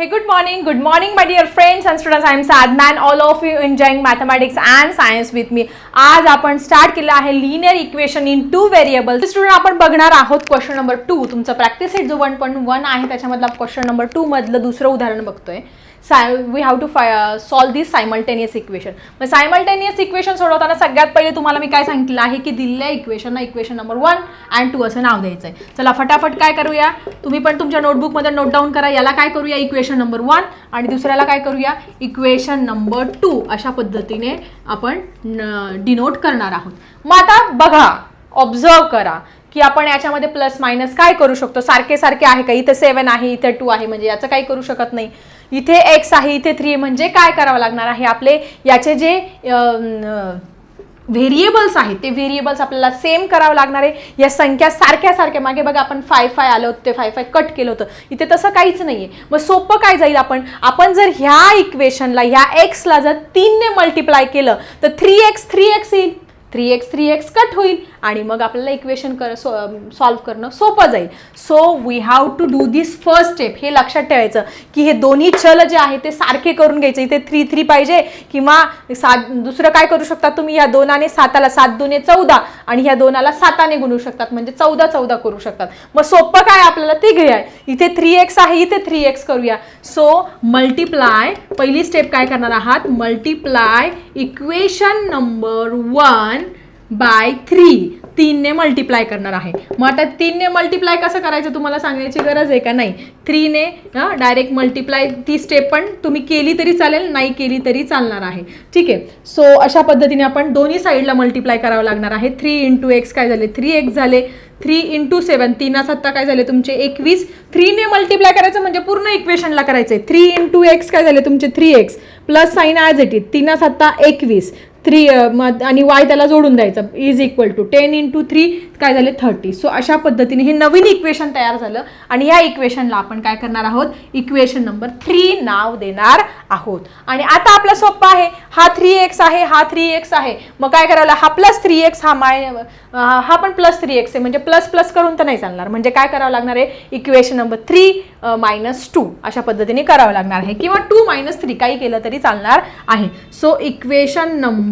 Hey, good morning. Good morning, my dear friends and students. I am Sadman. All of you enjoying mathematics and science with me. आज आपण start केलं आहे linear equation in two variable student आपण बघणार आहोत question number two तुमचा practice set जो one point one आहे त्याच्यामधला क्वेश्चन नंबर टू मधलं दुसरं उदाहरण बघतोय साय वी हॅव टू फाय सॉल्व दिस सायमल्टेनियस इक्वेशन मग सायमल्टेनियस इक्वेशन सोडवताना सगळ्यात पहिले तुम्हाला मी काय सांगितलं आहे की दिलेल्या इक्वेशनला equation number one and two असं नाव द्यायचं आहे चला फटाफट काय करूया? तुम्ही पण तुमच्या नोटबुकमध्ये नोट डाऊन करा. याला काय करूया? इक्वेशन नंबर वन आणि दुसऱ्याला काय करूया? इक्वेशन नंबर टू अशा पद्धतीने आपण डिनोट करणार आहोत. मग आता बघा ऑब्झर्व करा की आपण याच्यामध्ये प्लस मायनस काय करू शकतो? सारखे सारखे आहे का? इथं सेवन आहे इथे टू आहे. म्हणजे याचं काही करू शकत नाही. इथे एक्स आहे इथे थ्री म्हणजे काय करावं लागणार आहे आपले? याचे जे व्हेरिएबल्स आहेत ते व्हेरिएबल्स आपल्याला सेम करावं लागणार आहे. या संख्या सारख्या सारख्या. मागे बघा आपण फाय फाय आलं होतं ते फाय फाय कट केलं होतं. इथे तसं काहीच नाही आहे मग सोपं काय जाईल आपण? आपण जर ह्या इक्वेशनला ह्या एक्सला जर तीनने मल्टिप्लाय केलं तर थ्री एक्स थ्री एक्स येईल. Three X three X cut होईल. आणि मग आपल्याला इक्वेशन कर सॉल्व करणं सोपं जाईल. So we have to do this first step हे लक्षात ठेवायचं की हे दोन्ही चल जे आहे ते सारखे करून घ्यायचे. इथे थ्री थ्री पाहिजे किंवा सात दुसरं काय करू शकता तुम्ही? या दोनाने साताला सात दोने चौदा आणि ह्या दोनाला साताने गुणू शकतात. म्हणजे चौदा चौदा करू शकतात. मग सोपं काय आपल्याला ते घेऊया. इथे थ्री एक्स आहे इथे थ्री एक्स करूया. सो मल्टिप्लाय पहिली स्टेप काय करणार आहात? Multiply equation number one by three. तीनने मल्टिप्लाय करणार आहे. मग आता तीनने मल्टिप्लाय कसं करायचं तुम्हाला सांगायची गरज आहे का? नाही. थ्रीने डायरेक्ट मल्टिप्लाय ती स्टेप पण तुम्ही केली तरी चालेल नाही केली तरी चालणार आहे. ठीक आहे. सो अशा पद्धतीने आपण दोन्ही साईडला मल्टिप्लाय करावं लागणार आहे. थ्री इंटू एक्स काय झाले? थ्री एक्स झाले. थ्री इंटू सेवन तीन सत्ता काय झाले? तुमचे एकवीस. थ्रीने मल्टिप्लाय करायचं म्हणजे पूर्ण इक्वेशनला करायचं आहे थ्री इंटू एक्स काय झाले? तुमचे three X plus sign as it is तीन सत्ता एकवीस. थ्री मग आणि वाय त्याला जोडून द्यायचं. Is equal to ten into three काय झाले? थर्टी सो अशा पद्धतीने हे नवीन इक्वेशन तयार झालं आणि या इक्वेशनला आपण काय करणार आहोत? इक्वेशन नंबर थ्री नाव देणार आहोत. आणि आता आपला सोप्पा आहे. हा थ्री एक्स आहे हा थ्री एक्स आहे. मग काय करावं हा प्लस थ्री एक्स हा माय हा पण प्लस थ्री एक्स आहे. म्हणजे प्लस प्लस करून तर नाही चालणार. म्हणजे काय करावं लागणार आहे? Equation number three minus two अशा पद्धतीने करावं लागणार आहे. किंवा टू मायनस थ्री काही केलं तरी चालणार आहे. So equation number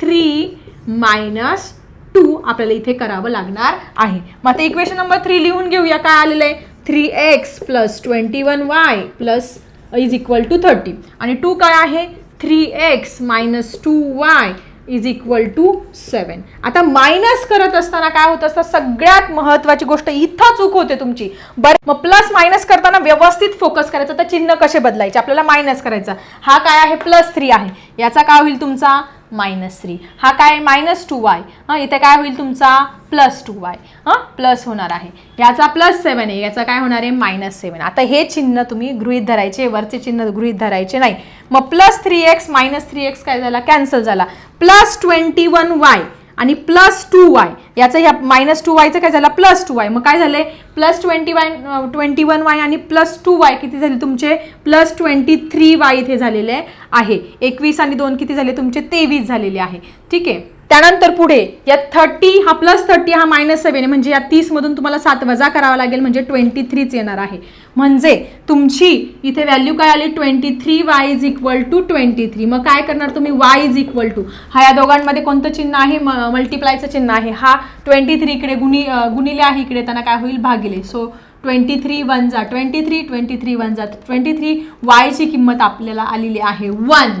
three minus two आपल्याला इथे करावं लागणार आहे. मग आता इक्वेशन नंबर थ्री लिहून घेऊया काय आलेलं आहे? Three X plus twenty one Y plus is equal to thirty आणि टू काय आहे? Three X minus two Y is equal to seven आता मायनस करत असताना काय होत असतं? सगळ्यात महत्वाची गोष्ट इथं चूक होते तुमची. बरं मग प्लस मायनस करताना व्यवस्थित फोकस करायचं तर चिन्ह कसे बदलायचे? आपल्याला मायनस करायचं. हा काय आहे? प्लस थ्री आहे. याचा काय होईल तुमचा? मायनस थ्री हा काय मायनस टू वाय हां इथे काय होईल तुमचा? प्लस टू वाय हां प्लस होणार आहे. याचा प्लस सेवन आहे. याचा काय होणार आहे? मायनस सेवन आता हे चिन्ह तुम्ही गृहीत धरायचे वरचे चिन्ह गृहीत धरायचे नाही. मग plus three X minus three X काय झाला? कॅन्सल झाला. प्लस ट्वेंटी वन वाय आणि प्लस टू वाय याचं ह्या मायनस टू वायचं काय झालं? प्लस टू वाय मग काय झालंय? Plus twenty Y twenty one Y आणि प्लस टू वाय किती झाले तुमचे? प्लस ट्वेंटी थ्री वाय इथे झालेले आहे. एकवीस आणि दोन किती झाले तुमचे? तेवीस झालेले आहे. ठीक आहे? त्यानंतर पुढे या थर्टी हा प्लस थर्टी हा मायनस सेवन आहे. म्हणजे या तीसमधून तुम्हाला सात वजा करावा लागेल म्हणजे ट्वेंटी थ्रीच येणार आहे. म्हणजे तुमची इथे व्हॅल्यू काय आली? Twenty three Y is equal to twenty three मग काय करणार तुम्ही? वाय इज इक्वल टू हा या दोघांमध्ये कोणतं चिन्ह आहे? म मल्टिप्लायचं चिन्ह आहे. हा ट्वेंटी थ्री इकडे गुणी गुणिले आहे इकडे त्यांना काय होईल? भागिले. सो ट्वेंटी थ्री वन जा. Twenty three twenty three one जा. ट्वेंटी थ्री वायची किंमत आपल्याला आलेली आहे. वन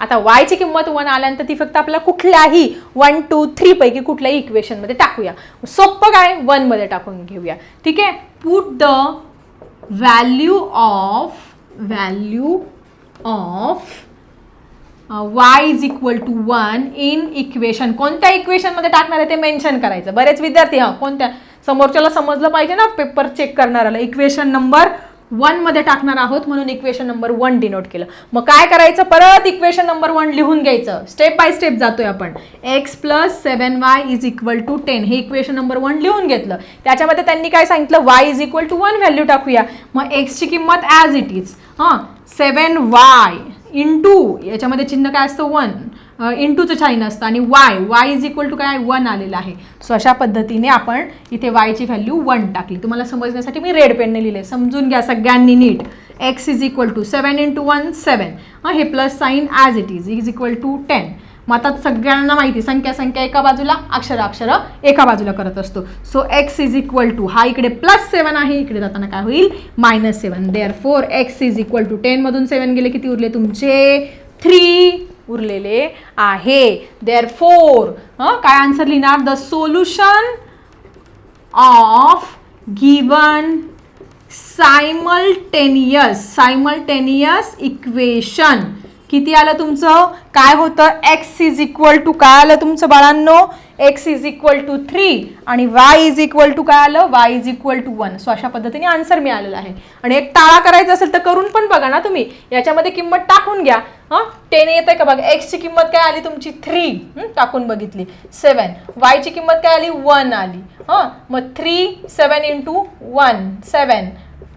आता वायची किंमत वन आल्यानंतर ती फक्त आपल्याला कुठल्याही वन टू थ्री पैकी कुठल्याही इक्वेशनमध्ये टाकूया. सोपं काय? वनमध्ये टाकून घेऊया. ठीक आहे? Put the value of value of Y is equal to one in equation कोणत्या इक्वेशनमध्ये टाकणार आहे ते मेन्शन करायचं. बरेच विद्यार्थी हां कोणत्या? समोरच्याला समजलं पाहिजे ना पेपर चेक करणाऱ्याला. इक्वेशन नंबर वनमध्ये टाकणार आहोत म्हणून इक्वेशन नंबर वन डिनोट केलं. मग काय करायचं? परत इक्वेशन नंबर वन लिहून घ्यायचं. स्टेप बाय स्टेप जातोय आपण. X plus seven Y is equal to ten हे इक्वेशन नंबर वन लिहून घेतलं. त्याच्यामध्ये त्यांनी काय सांगितलं? Y is equal to one value टाकूया. मग एक्सची किंमत ॲज इट इज हां. सेवन वाय इन टू याच्यामध्ये चिन्ह काय असतं? वन इन टूचं चाईन असतं. आणि Y Y is equal to काय? वन आलेलं आहे. सो अशा पद्धतीने आपण इथे वायची व्हॅल्यू वन टाकली. तुम्हाला समजण्यासाठी मी रेड पेनने लिहिले. समजून घ्या सगळ्यांनी नीट. X is equal to seven into one seven हे plus sign as it is is equal to ten मग आता सगळ्यांना माहिती संख्या संख्या एका बाजूला अक्षर अक्षर एका बाजूला करत असतो. So X is equal to हा इकडे प्लस सेवन आहे. इकडे जाताना काय होईल? Minus seven therefore X is equal to टेनमधून seven गेले. किती उरले? तुमचे थ्री उरलेले आहे. देअर फोर काय आन्सर लिहिणार? The solution of given simultaneous simultaneous equation किती आलं तुमचं? काय होतं? एक्स इज इक्वल टू काय आलं तुमचं बाळांनो? X is equal to three आणि वाय इज इक्वल टू काय आलं? Y is equal to one so अशा पद्धतीने आन्सर मिळालेला आहे. आणि एक टाळा करायचा असेल तर करून पण बघा ना तुम्ही. याच्यामध्ये किंमत टाकून घ्या. हां? टेन येते का बघा? एक्सची किंमत काय आली तुमची? थ्री टाकून बघितली. सेवन वायची किंमत काय आली? वन आली. हां? मग three seven into one seven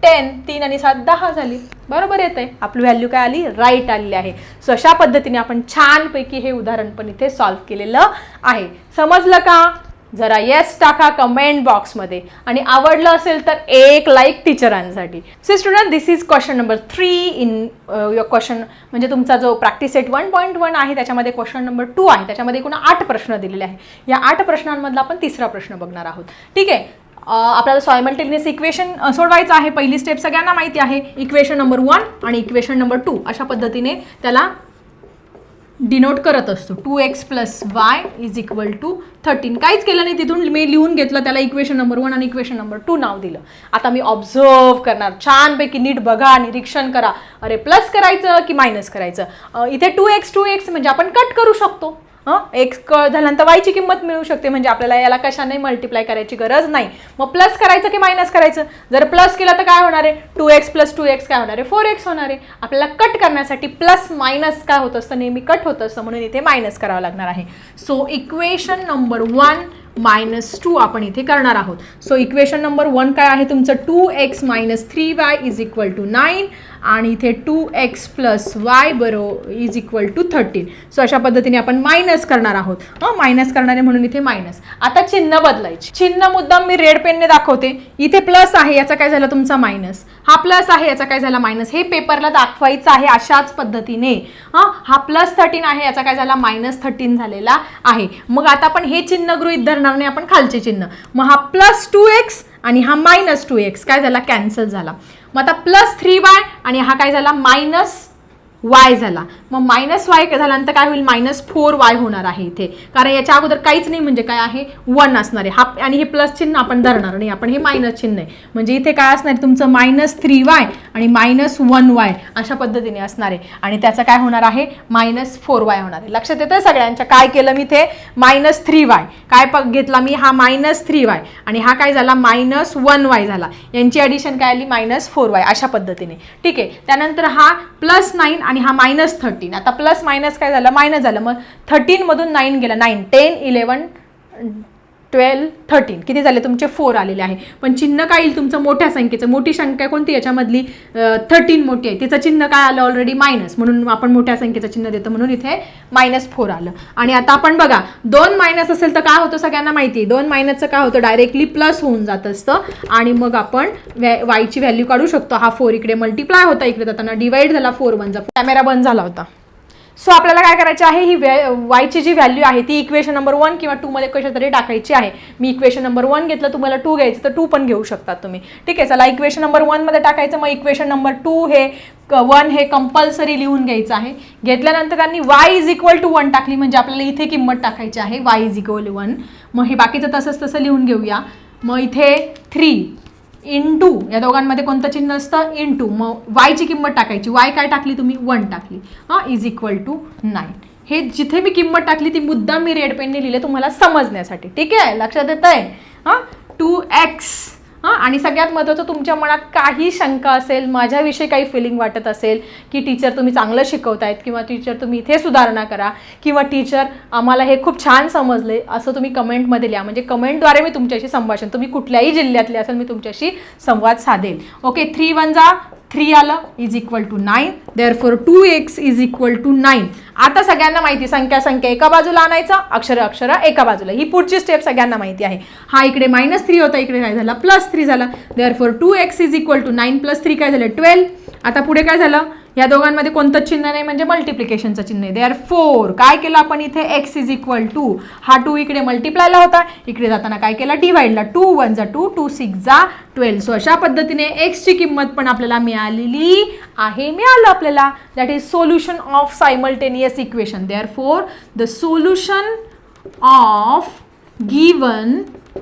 ten तीन आणि सात दहा झाली. बरोबर येत आहे आपली व्हॅल्यू काय आली? राईट आलेली आहे. सो अशा पद्धतीने आपण छानपैकी हे उदाहरण पण इथे सॉल्व्ह केलेलं आहे. समजलं का? जरा येस टाका कमेंट बॉक्समध्ये आणि आवडलं असेल तर एक like टीचरांसाठी so student this is question number three in your question म्हणजे तुमचा जो practice set one point one आहे त्याच्यामध्ये क्वेश्चन नंबर टू आहे. त्याच्यामध्ये एकूण आठ प्रश्न दिलेले आहे. या आठ प्रश्नांमधला आपण तिसरा प्रश्न बघणार आहोत. ठीक आहे? आपल्याला सॉयमल्टेनियस इक्वेशन सोडवायचं आहे. पहिली स्टेप सगळ्यांना माहिती आहे. इक्वेशन नंबर वन आणि इक्वेशन नंबर टू अशा पद्धतीने त्याला डिनोट करत असतो. Two X plus Y is equal to thirteen काहीच केलं नाही तिथून. मी लिहून घेतलं त्याला इक्वेशन नंबर वन आणि इक्वेशन नंबर टू नाव दिलं. आता मी ऑब्झर्व करणार. छानपैकी नीट बघा निरीक्षण करा. अरे प्लस करायचं की मायनस करायचं? इथे टू एक्स टू एक्स म्हणजे आपण कट करू शकतो. हां? एक्स क झाल्यानंतर वायची किंमत मिळू शकते. म्हणजे आपल्याला याला कशाने मल्टिप्लाय करायची गरज नाही. मग प्लस करायचं की मायनस करायचं? जर प्लस केलं तर काय होणार आहे? Two X plus two X काय होणार आहे? फोर एक्स होणार आहे. आपल्याला कट करण्यासाठी प्लस मायनस काय होत असतं? नेहमी कट होत असतं. म्हणून इथे मायनस करावं लागणार आहे. So equation number one minus two आपण इथे करणार आहोत. सो इक्वेशन नंबर वन काय आहे? तुमचं two X minus three Y is equal to nine आणि इथे टू एक्स प्लस वाय बरो is equal to thirteen so अशा पद्धतीने आपण मायनस करणार आहोत. हां मायनस करणारे म्हणून इथे मायनस आता चिन्ह बदलायचे. चिन्ह मुद्दाम मी रेड पेनने दाखवते. इथे प्लस आहे याचा काय झाला तुमचा मायनस हा प्लस आहे याचा काय झाला मायनस हे पेपरला दाखवायचं आहे अशाच पद्धतीने. हां हा प्लस थर्टीन आहे याचा काय झाला मायनस थर्टीन झालेला आहे. मग आता आपण हे चिन्ह गृहित धरणार नाही आपण खालचे चिन्ह. मग हा प्लस टू एक्स आणि हा मायनस टू एक्स काय झाला? कॅन्सल झाला. मग आता प्लस थ्री वाय आणि हा काय झाला? मायनस वाय झाला. मग मायनस वाय झाल्यानंतर काय होईल? मायनस फोर वाय होणार आहे इथे. कारण याच्या अगोदर काहीच नाही म्हणजे काय आहे? वन असणार आहे. हा आणि हे प्लस चिन्ह आपण धरणार नाही. आपण हे मायनस चिन्ह आहे. म्हणजे इथे काय असणार आहे? तुमचं मायनस थ्री वाय आणि मायनस वन वाय अशा पद्धतीने असणार आहे. आणि त्याचं काय होणार आहे? मायनस फोर वाय होणार आहे. लक्षात येतं सगळ्यांच्या? काय केलं मी इथे? मायनस थ्री वाय काय प घेतला मी? हा मायनस थ्री वाय आणि हा काय झाला? मायनस वन वाय झाला. यांची ॲडिशन काय आली? मायनस फोर वाय अशा पद्धतीने. ठीक आहे. त्यानंतर हा प्लस नाईन आणि हा मायनस थर्टीन आता प्लस मायनस काय झालं? मायनस झालं. मग थर्टीनमधून नाईन गेला. Nine ten eleven twelve thirteen. किती झाले? तुमचे फोर आलेले आहे. पण चिन्ह काय येईल तुमचं? मोठ्या संख्येचं. मोठी संख्या कोणती? याच्यामधली थर्टीन मोठी आहे. तिचं चिन्ह काय आलं? ऑलरेडी मायनस म्हणून आपण मोठ्या संख्येचं चिन्ह देतो. म्हणून इथे मायनस फोर आलं. आणि आता आपण बघा दोन मायनस असेल तर काय होतं सगळ्यांना माहिती? आहे दोन मायनसचं काय होतं? डायरेक्टली प्लस होऊन जात असतं. आणि मग आपण वॅ वायची व्हॅल्यू काढू शकतो. हा फोर इकडे मल्टिप्लाय होता इकडे जाताना डिवाइड झाला फोर वनचा कॅमेरा बंद झाला होता. सो आपल्याला काय करायचं आहे? ही वायची जी व्हॅल्यू आहे ती इक्वेशन नंबर वन किंवा टूमध्ये कशा तरी टाकायची आहे. मी इक्वेशन नंबर वन घेतलं तुम्हाला टू घ्यायचं तर टू पण घेऊ शकतात तुम्ही. ठीक आहे चला इक्वेशन नंबर वनमध्ये टाकायचं मग इक्वेशन नंबर टू हे वन हे कंपल्सरी लिहून घ्यायचं आहे. घेतल्यानंतर त्यांनी Y is equal to one टाकली म्हणजे आपल्याला इथे किंमत टाकायची आहे वाय इज इक्वल वन मग हे बाकीचं तसंच तसं लिहून घेऊया. मग इथे थ्री इंटू या दोघांमध्ये कोणतं चिन्ह असतं? इंटू. मग वायची किंमत टाकायची. वाय काय टाकली तुम्ही? वन टाकली. हां इज इक्वल टू नाईन हे जिथे मी किंमत टाकली ती मुद्दा मी रेड पेनने लिहिले तुम्हाला समजण्यासाठी. ठीक आहे? लक्षात येत आहे हां? टू एक्स हां आणि सगळ्यात महत्त्वाचं तुमच्या मनात काही शंका असेल माझ्याविषयी काही फिलिंग वाटत असेल की टीचर तुम्ही चांगलं शिकवतायत किंवा टीचर तुम्ही इथे सुधारणा करा किंवा टीचर आम्हाला हे खूप छान समजले असं तुम्ही कमेंटमध्ये लिहा. म्हणजे कमेंटद्वारे मी तुमच्याशी संभाषण तुम्ही कुठल्याही जिल्ह्यातले असेल मी तुमच्याशी संवाद साधेल ओके थ्री वन जा थ्री आलं is equal to nine therefore two X is equal to nine आता सगळ्यांना माहिती संख्या संख्या एका बाजूला आणायचा अक्षर अक्षर एका बाजूला. ही पुढची स्टेप सगळ्यांना माहिती आहे. हा इकडे मायनस थ्री होता इकडे काय झाला प्लस थ्री झाला. Therefore two X is equal to nine plus three काय झालं? ट्वेल्व आता पुढे काय झालं? या दोघांमध्ये कोणतं चिन्ह नाही म्हणजे मल्टिप्लिकेशनचं चिन्ह आहे. देअर फोर काय केलं आपण इथे? एक्स इज इक्वल टू हा टू इकडे मल्टिप्लायला होता. इकडे जाताना काय केलं? डिवाईडला टू वन जा टू टू सिक्स जा ट्वेल्व सो अशा पद्धतीने एक्सची किंमत पण आपल्याला मिळालेली आहे. मिळालं आपल्याला. That is solution of simultaneous equation therefore the solution of given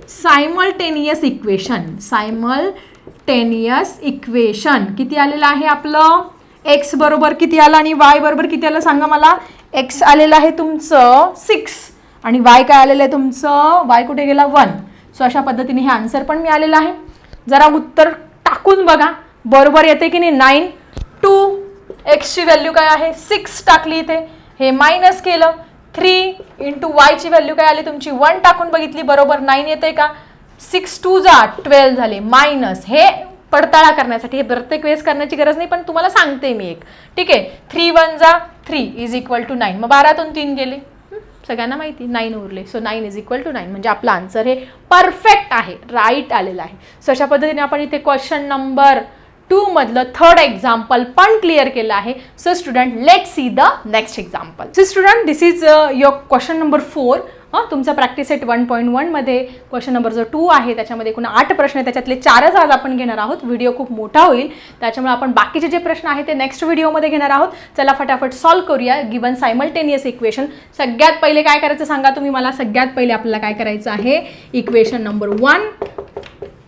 simultaneous equation simultaneous equation किती आलेलं आहे आपलं? एक्स बरोबर किती आलं आणि वाय बरोबर किती आलं सांगा मला. एक्स आलेलं आहे तुमचं सिक्स आणि वाय काय आलेलं आहे तुमचं? वाय कुठे गेला? वन सो अशा पद्धतीने हे आन्सर पण मिळालेलं आहे. जरा उत्तर टाकून बघा. बरोबर येते की नाही? नाईन टू एक्सची व्हॅल्यू काय आहे? सिक्स टाकली इथे. हे मायनस केलं. थ्री इंटू वायची व्हॅल्यू काय आली? तुमची वन टाकून बघितली. बरोबर नाईन येते का? सिक्स टू जा. ट्वेल्व झाले. मायनस हे पडताळा करण्यासाठी. हे प्रत्येक वेळेस करण्याची गरज नाही पण तुम्हाला सांगते मी एक. ठीक आहे? थ्री वन जा three is equal to nine मग बारातून तीन गेले. सगळ्यांना माहिती? नाईन उरले. So nine is equal to nine म्हणजे आपला आन्सर हे परफेक्ट आहे. राईट आलेलं आहे. सो अशा पद्धतीने आपण इथे क्वेश्चन नंबर टूमधलं थर्ड एक्झाम्पल पण क्लिअर केलं आहे. So student let see the next example so student this is your question number four हां तुमचा प्रॅक्टिस सेट वन पॉईंट वनमध्ये क्वेश्चन नंबर जो टू आहे त्याच्यामध्ये एकूण आठ प्रश्न आहे त्याच्यातले चारच आज आपण घेणार आहोत. व्हिडिओ खूप मोठा होईल. त्याच्यामुळे आपण बाकीचे जे प्रश्न आहेत ते नेक्स्ट व्हिडिओमध्ये घेणार आहोत. चला फटाफट सॉल्व करूया. गिवन सायमल्टेनियस इक्वेशन सगळ्यात पहिले काय करायचं सांगा तुम्ही मला? सगळ्यात पहिले आपल्याला काय करायचं आहे? इक्वेशन नंबर वन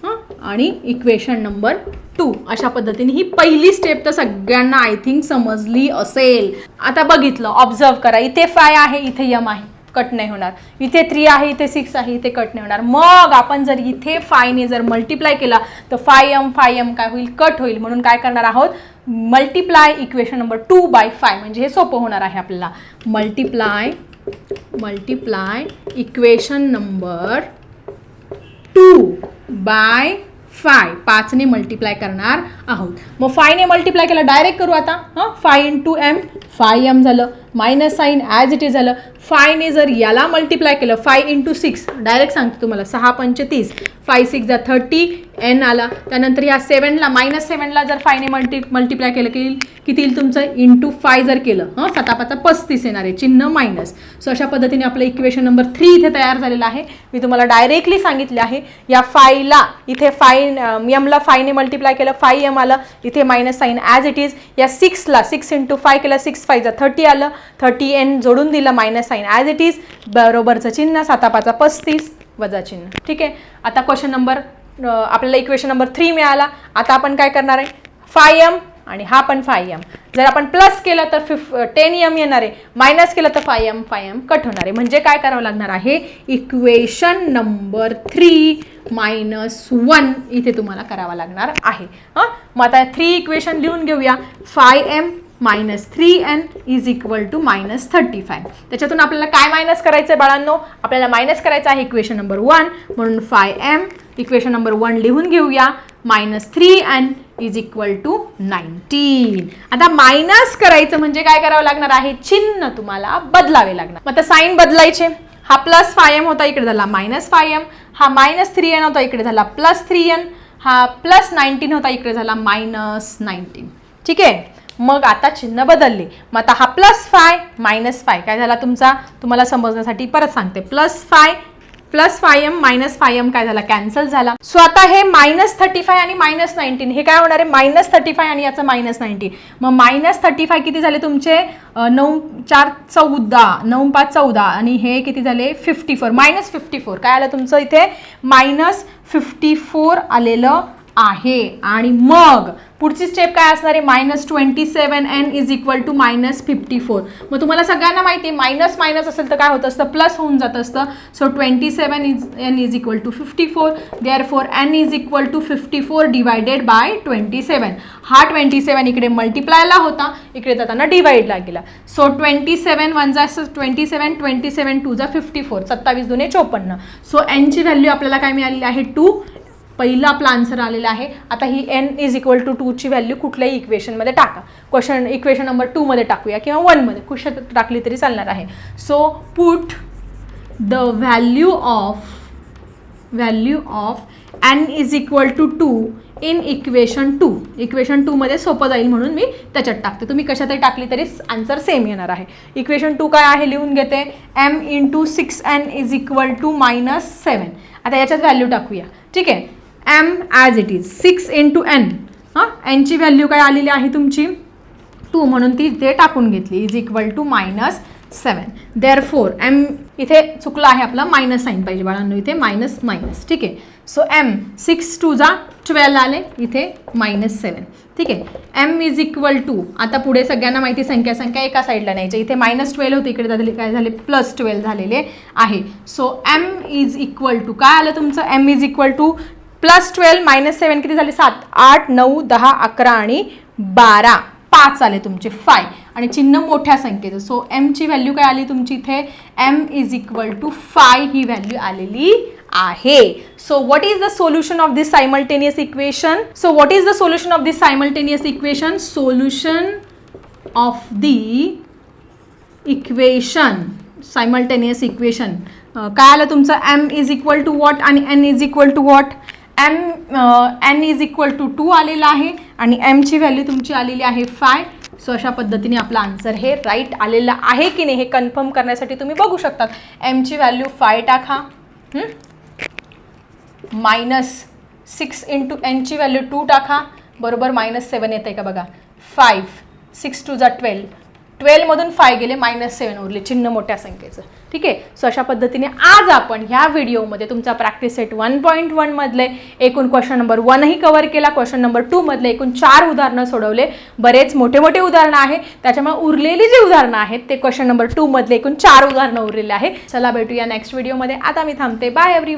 हां आणि इक्वेशन नंबर टू अशा पद्धतीने ही पहिली स्टेप तर सगळ्यांना आय थिंक समजली असेल. आता बघितलं. ऑब्झर्व करा. इथे फाय आहे इथे यम आहे. कट नाही होणार. इथे थ्री आहे इथे सिक्स आहे इथे कट नाही होणार. मग आपण जर इथे फायने जर मल्टिप्लाय केला तर फाय एम फाय एम काय होईल? कट होईल. म्हणून काय करणार आहोत? Multiply equation number two by five म्हणजे हे सोपं होणार आहे आपल्याला. Multiply multiply equation number two by five पाचने मल्टिप्लाय करणार आहोत. मग फायने मल्टिप्लाय केलं डायरेक्ट करू आता. हां? Five two M five M झालं. Minus sign as it is झालं फायने जर याला मल्टिप्लाय केलं फाय इंटू सिक्स डायरेक्ट सांगतो तुम्हाला सहा पंचे तीस फाय सिक्स जा थर्टी एन आला. त्यानंतर ह्या सेवनला मायनस सेवनला जर फायने मल्टी मल्टिप्लाय केलं की किती येईल तुमचं? इंटू फाय जर केलं हां सतापाचा पस्तीस येणार आहे चिन्ह मायनस सो अशा पद्धतीने आपलं इक्वेशन नंबर थ्री इथे तयार झालेलं आहे. मी तुम्हाला डायरेक्टली सांगितले आहे या फायला इथे फाय यमला फायने मल्टिप्लाय केलं फाय एम आलं इथे minus sign as it is या सिक्सला सिक्स इंटू फाय केलं सिक्स फायचा थर्टी आलं. थर्टी एन जोडून दिलं minus sign as it is बरोबरचं चिन्ह सातापाचा पस्तीस वजा चिन्ह. ठीक आहे? आता क्वेश्चन नंबर आपल्याला इक्वेशन नंबर थ्री मिळाला. आता आपण काय करणार आहे? फाय एम आणि हा पण फाय एम जर आपण प्लस केलं तर फिफ टेन एम येणार आहे. मायनस केलं तर five M five M cut होणार आहे. म्हणजे काय करावं लागणार आहे? Equation number three minus one इथे तुम्हाला करावा लागणार आहे. हां? मग आता थ्री इक्वेशन लिहून घेऊया. Five M minus three N is equal to minus thirty five त्याच्यातून आपल्याला काय मायनस करायचं आहे बाळांनो? आपल्याला मायनस करायचं आहे इक्वेशन नंबर वन म्हणून five M equation number one लिहून घेऊया. Minus three N is equal to nineteen आता मायनस करायचं म्हणजे काय करावं लागणार आहे? चिन्ह तुम्हाला बदलावे लागणार. मग आता साईन बदलायचे. हा प्लस फाय एम होता इकडे झाला मायनस फाय एम हा मायनस थ्री एन होता इकडे झाला प्लस थ्री एन हा प्लस नाईन्टीन होता इकडे झाला मायनस नाईन्टीन ठीक आहे? मग आता चिन्ह बदलले. मग आता हा प्लस फाय मायनस फाय काय झाला तुमचा? तुम्हाला समजण्यासाठी परत सांगते. Plus five plus five M minus five M काय झाला? कॅन्सल झाला. सो आता हे मायनस थर्टी फाय आणि मायनस नाईन्टीन हे काय होणार आहे? मायनस थर्टी फाय आणि याचं मायनस नाईन्टीन मग मायनस थर्टी फाय किती झाले तुमचे? नऊ चार चौदा. नऊ पाच चौदा. आणि हे किती झाले? Fifty four minus fifty four काय आलं तुमचं इथे? मायनस फिफ्टी फोर आलेलं आहे. आणि मग पुढची स्टेप काय असणार आहे? Minus twenty seven N is equal to minus fifty four मग तुम्हाला सगळ्यांना माहिती आहे मायनस मायनस असेल तर काय होत असतं? प्लस होऊन जात असतं. So twenty seven is N is equal to fifty four therefore N is equal to fifty four divided by twenty seven हा ट्वेंटी सेवन इकडे मल्टिप्लायला होता. इकडे जाताना डिवाईडला गेला. सो ट्वेंटी सेवन वन जा twenty seven twenty seven two जा फिफ्टी फोर सत्तावीस दुने चोपन्न. सो एनची व्हॅल्यू आपल्याला काय मिळालेली आहे? टू पहिला आपला आन्सर आलेला आहे. आता ही एन इज इक्वल टू टूची व्हॅल्यू कुठल्याही इक्वेशनमध्ये टाका. क्वेश्चन इक्वेशन नंबर टूमध्ये टाकूया किंवा वनमध्ये कुशात टाकली तरी चालणार आहे. So put the value of value of N is equal to two in equation two equation टूमध्ये सोपं जाईल म्हणून मी त्याच्यात टाकते. तुम्ही कशातही टाकली तरी आन्सर सेम येणार आहे. इक्वेशन टू काय आहे लिहून घेते. M into six N is equal to minus seven आता याच्यात व्हॅल्यू टाकूया. ठीक आहे? M as it is six into N हां एनची व्हॅल्यू काय आलेली आहे तुमची? टू. म्हणून ती इथे टाकून घेतली. Is equal to minus seven therefore M इथे चुकलं आहे आपलं मायनस साईन पाहिजे बाळांनो. इथे मायनस मायनस ठीक आहे? सो एम सिक्स टू जा ट्वेल्व आले. इथे मायनस सेवन ठीक आहे? एम इज इक्वल टू आता पुढे सगळ्यांना माहिती संख्या संख्या एका साईडला न्यायच्या इथे मायनस ट्वेल्व होते. इकडे झाले काय झाले? प्लस ट्वेल्व झालेले आहे. So M is equal to काय आलं तुमचं? M is equal to plus twelve minus seven किती झाले? सात आठ नऊ दहा अकरा आणि बारा. पाच आले तुमचे फाय आणि चिन्ह मोठ्या संख्येचं. सो एमची व्हॅल्यू काय आली तुमची इथे? M is equal to five he value आलेली आहे. So what is the solution of this simultaneous equation so what is the solution of this simultaneous equation solution of the equation simultaneous equation काय आलं तुमचं? M is equal to what आणि N is equal to what M N is equal to two आलेला आहे आणि एमची value तुमची आलेली आहे फाय सो अशा पद्धतीने आपलं आन्सर हे राईट आलेलं आहे की नाही हे कन्फर्म करण्यासाठी तुम्ही बघू शकतात. एमची व्हॅल्यू फाय टाका. मायनस सिक्स इंटू एनची व्हॅल्यू टू टाका. बरोबर मायनस सेवन येते का बघा? फाईव्ह सिक्स टू जा ट्वेल्व ट्वेल्वमधून फाय गेले मायनस सेवन उरले चिन्ह मोठ्या संख्येचं. ठीक आहे? सो अशा पद्धतीने आज आपण ह्या व्हिडिओमध्ये तुमचा प्रॅक्टिस सेट वन पॉईंट वनमधले एकूण क्वेश्चन नंबर वनही कव्हर केला क्वेश्चन नंबर टूमधले एकूण चार उदाहरणं सोडवले. बरेच मोठे मोठे उदाहरणं आहे त्याच्यामुळे उरलेली जी उदाहरणं आहेत ते क्वेश्चन नंबर टूमधले एकूण चार उदाहरणं उरलेले आहे चला भेटूया नेक्स्ट व्हिडिओमध्ये आता मी थांबते. Bye every